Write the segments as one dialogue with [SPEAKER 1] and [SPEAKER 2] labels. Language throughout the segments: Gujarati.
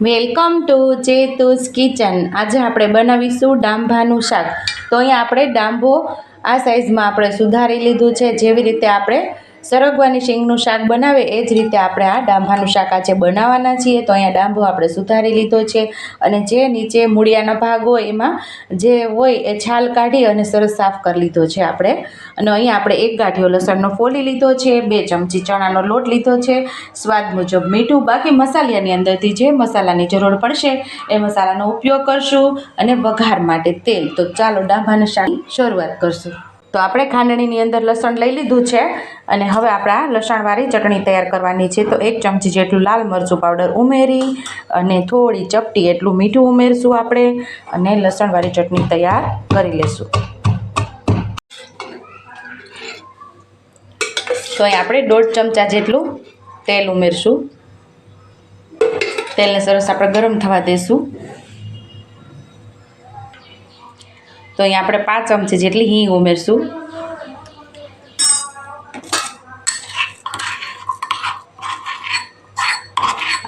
[SPEAKER 1] Welcome to ચેતુસ kitchen. આજે આપણે બનાવીશું ડાંભાનું શાક. તો અહીંયા આપણે ડાંભો આ સાઇઝમાં આપણે સુધારી લીધું છે. જેવી રીતે આપણે સરગવાની શીંગનું શાક બનાવે એ જ રીતે આપણે આ ડાંભાનું શાક આજે બનાવવાના છીએ. તો અહીંયા ડાંભો આપણે સુધારી લીધો છે અને જે નીચે મૂળિયાનો ભાગ હોય એમાં જે હોય એ છાલ કાઢી અને સરસ સાફ કરી લીધો છે આપણે. અને અહીંયા આપણે એક ગાંઠિયો લસણનો ફોલી લીધો છે, બે ચમચી ચણાનો લોટ લીધો છે, સ્વાદ મુજબ મીઠું, બાકી મસાલિયાની અંદરથી જે મસાલાની જરૂર પડશે એ મસાલાનો ઉપયોગ કરશું અને વઘાર માટે તેલ. તો ચાલો ડાંભાના શાકની શરૂઆત કરશું. તો આપણે ખાંડણીની અંદર લસણ લઈ લીધું છે અને હવે આપણે લસણવાળી ચટણી તૈયાર કરવાની છે. તો એક ચમચી જેટલું લાલ મરચું પાવડર ઉમેરી અને થોડી ચપટી એટલું મીઠું ઉમેરશું આપણે અને લસણવાળી ચટણી તૈયાર કરી લઈશું તો અહીં આપણે દોઢ ચમચા જેટલું તેલ ઉમેરશું. તેલને સરસ આપણે ગરમ થવા દઈશું તો અહીંયા આપણે પાંચ ચમચી જેટલી હિંગ ઉમેરશું.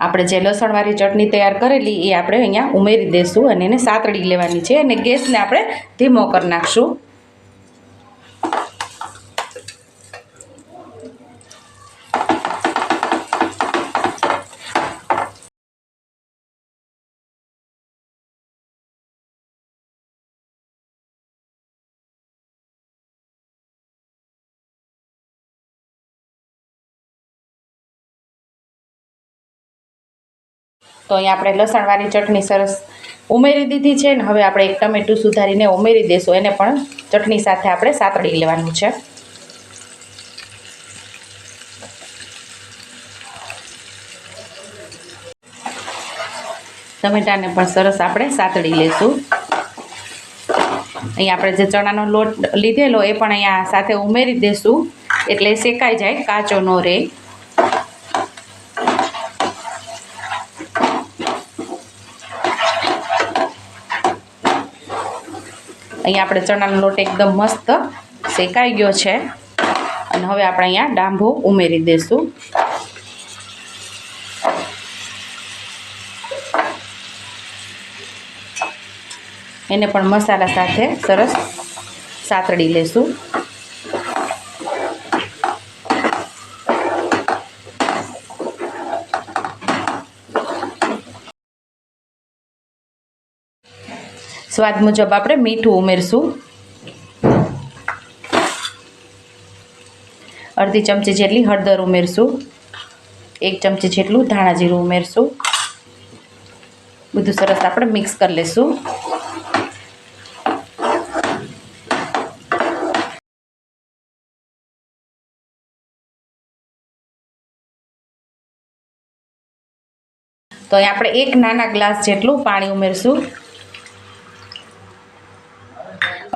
[SPEAKER 1] આપણે જે લસણવાળી ચટણી તૈયાર કરેલી એ આપણે અહીંયા ઉમેરી દઈશું અને એને સાતડી લેવાની છે અને ગેસને આપણે ધીમો કરી નાખશું. તો અહીંયા આપણે લસણવાળી ચટણી સરસ ઉમેરી દીધી છે ને હવે આપણે એક ટમેટું સુધારીને ઉમેરી દઈશું એને પણ ચટણી સાથે આપણે સાતળી લેવાનું છે. ટમેટાને પણ સરસ આપણે સાતળી લેશું. અહીંયા આપણે જે ચણાનો લોટ લીધેલો એ પણ અહીંયા સાથે ઉમેરી દઈશું એટલે શેકાઈ જાય, કાચો ન રહે. અહીંયા આપણે ચણાનો લોટ એકદમ મસ્ત શેકાઈ ગયો છે. અને હવે આપણે અહીંયા ડાંભો ઉમેરી દઈશું એને પણ મસાલા સાથે સરસ સાતડી લેશું. સ્વાદ મુજબ આપણે મીઠું ઉમેરશું. અડધી ચમચી જેટલી હળદર ઉમેરશું. એક ચમચી જેટલું ધાણા જીરું ઉમેરશું. બધું સરસ આપણે મિક્સ કરી લઈશું તો આપણે એક નાના ગ્લાસ જેટલું પાણી ઉમેરશું.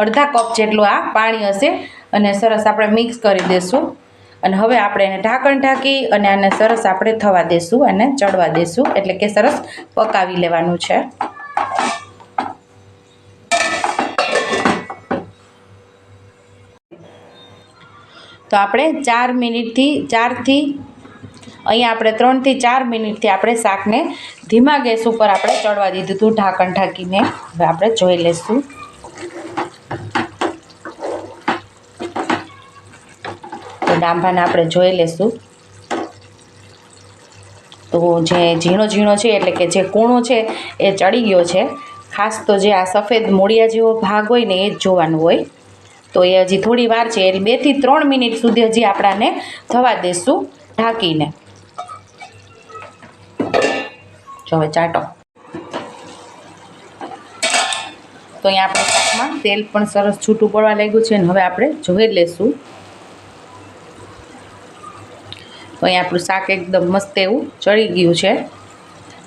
[SPEAKER 1] અડધા કપ જેટલું આ પાણી હશે અને સરસ આપણે મિક્સ કરી દઈશું અને હવે આપણે એને ઢાંકણ ઢાંકી અને આને સરસ આપણે થવા દઈશું અને ચડવા દઈશું એટલે કે સરસ પકાવી લેવાનું છે. તો આપણે ચાર મિનિટથી ચારથી અહીંયા આપણે ત્રણથી ચાર મિનિટથી આપણે શાકને ધીમા ગેસ ઉપર આપણે ચડવા દીધું હતું ઢાંકણ ઢાંકીને. હવે આપણે જોઈ લઈશું ડાંભાને આપણે જોઈ લઈશું તો જે ઝીણો ઝીણો છે, એટલે કે જે કૂણો છે, એ ચડી ગયો છે. ખાસ તો જે આ સફેદ મૂળિયા જેવો ભાગ હોય ને, એ જ જોવાનું હોય. તો એ હજી થોડી વાર છે, એટલે બેથી ત્રણ મિનિટ સુધી હજી આપણાને થવા દઈશું ઢાંકીને. જો હવે ચાટો. તો અહીંયા આપણે તેલ પણ સરસ છૂટું પડવા લાગ્યું છે અને હવે આપણે જોઈ લેશું. તો અહીંયા આપણું શાક એકદમ મસ્ત એવું ચડી ગયું છે.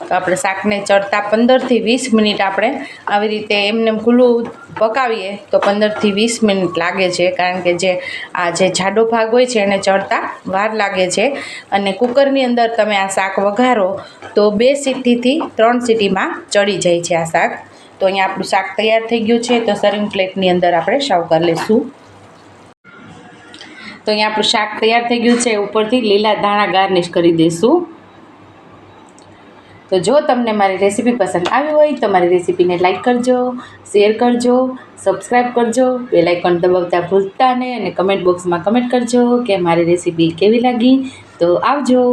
[SPEAKER 1] તો આપણે શાકને ચડતા પંદરથી વીસ મિનિટ આપણે આવી રીતે એમને ખુલ્લું પકાવીએ તો પંદરથી વીસ મિનિટ લાગે છે. કારણ કે જે આ જે જાડો ભાગ હોય છે એને ચડતા વાર લાગે છે. અને કુકરની અંદર તમે આ શાક વઘારો તો બે સીટીથી ત્રણ સીટીમાં ચડી જાય છે આ શાક. તો અહીંયા આપણું શાક તૈયાર થઈ ગયું છે. તો સર્વિંગ પ્લેટની અંદર આપણે સર્વ કરી લઈશું. તો અહીંયા આપણું શાક તૈયાર થઈ ગયું છે. ઉપરથી લીલા ધાણા ગાર્નિશ કરી દઈશું. તો જો તમને મારી રેસીપી પસંદ આવી હોય તો મારી રેસીપીને લાઇક કરજો, શેર કરજો સબસ્ક્રાઈબ કરજો, બેલ આઇકોન દબાવતા ભૂલતા નહીં અને કમેન્ટ બોક્સમાં કમેન્ટ કરજો કે મારી રેસીપી કેવી લાગી. તો આવજો.